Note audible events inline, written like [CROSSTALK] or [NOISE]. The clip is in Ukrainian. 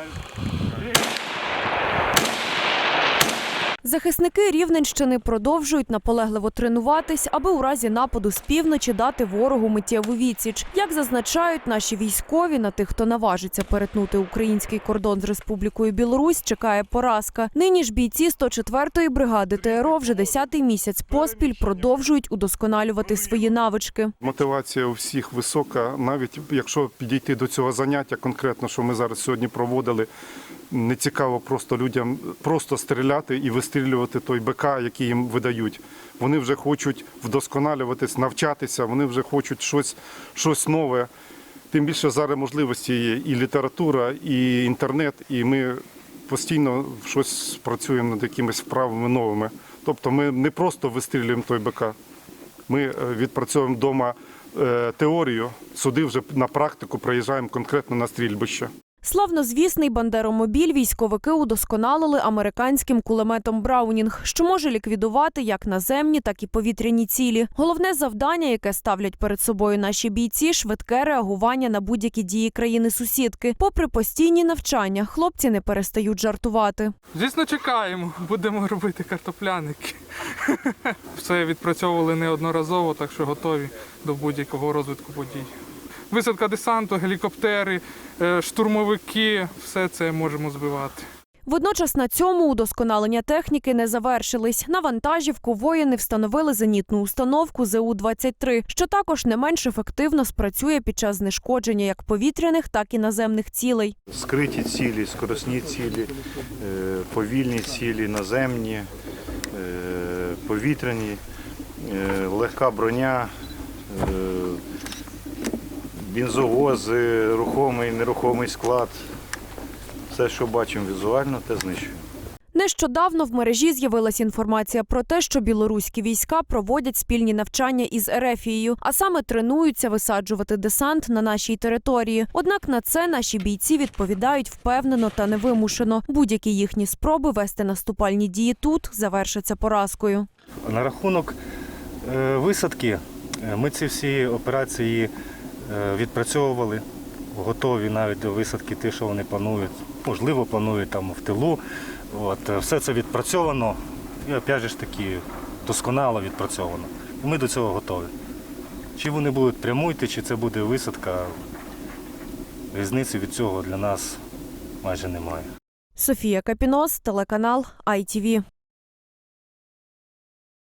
Obrigado. Захисники Рівненщини продовжують наполегливо тренуватись, аби у разі нападу з півночі дати ворогу миттєву відсіч. Як зазначають наші військові, на тих, хто наважиться перетнути український кордон з Республікою Білорусь, чекає поразка. Нині ж бійці 104-ї бригади ТРО вже 10-й місяць поспіль продовжують удосконалювати свої навички. Мотивація у всіх висока, навіть якщо підійти до цього заняття, конкретно, що ми зараз сьогодні проводили, не цікаво просто людям просто стріляти і вистрілювати той БК, який їм видають. Вони вже хочуть вдосконалюватись, навчатися, вони вже хочуть щось, щось нове. Тим більше зараз можливості є і література, і інтернет, і ми постійно щось працюємо над якимись вправами новими. Тобто ми не просто вистрілюємо той БК, ми е, відпрацьовуємо вдома е, теорію, сюди вже на практику приїжджаємо конкретно на стрільбище. Славнозвісний бандеромобіль військовики удосконалили американським кулеметом Браунінг, що може ліквідувати як наземні, так і повітряні цілі. Головне завдання, яке ставлять перед собою наші бійці, швидке реагування на будь-які дії країни-сусідки. Попри постійні навчання, хлопці не перестають жартувати. Звісно, чекаємо, будемо робити картопляники. [LAUGHS] Все відпрацьовували неодноразово, так що готові до будь-якого розвитку подій. Висадка десанту, гелікоптери, е, штурмовики все це можемо збивати. Водночас на цьому удосконалення техніки не завершились. На вантажівку воїни встановили зенітну установку ЗУ-23, що також не менш ефективно спрацює під час знешкодження як повітряних, так і наземних цілей. Скриті цілі, скоросні цілі, е, повільні цілі, наземні, е, повітряні, легка броня, бензовози, рухомий, нерухомий склад. Все, що бачимо візуально, те знищуємо. Нещодавно в мережі з'явилася інформація про те, що білоруські війська проводять спільні навчання із Ерефією, а саме тренуються висаджувати десант на нашій території. Однак на це наші бійці відповідають впевнено та невимушено. Будь-які їхні спроби вести наступальні дії тут завершаться поразкою. На рахунок е, висадки, е, ми ці всі операції відпрацьовували, готові навіть до висадки, ті, що вони планують, можливо, планують там в тилу. От, е, все це відпрацьовано і опять же ж таки досконало відпрацьовано. Ми до цього готові. Чи вони будуть пряму йти, чи це буде висадка, різниці від цього для нас майже немає. Софія Капінос, телеканал ITV.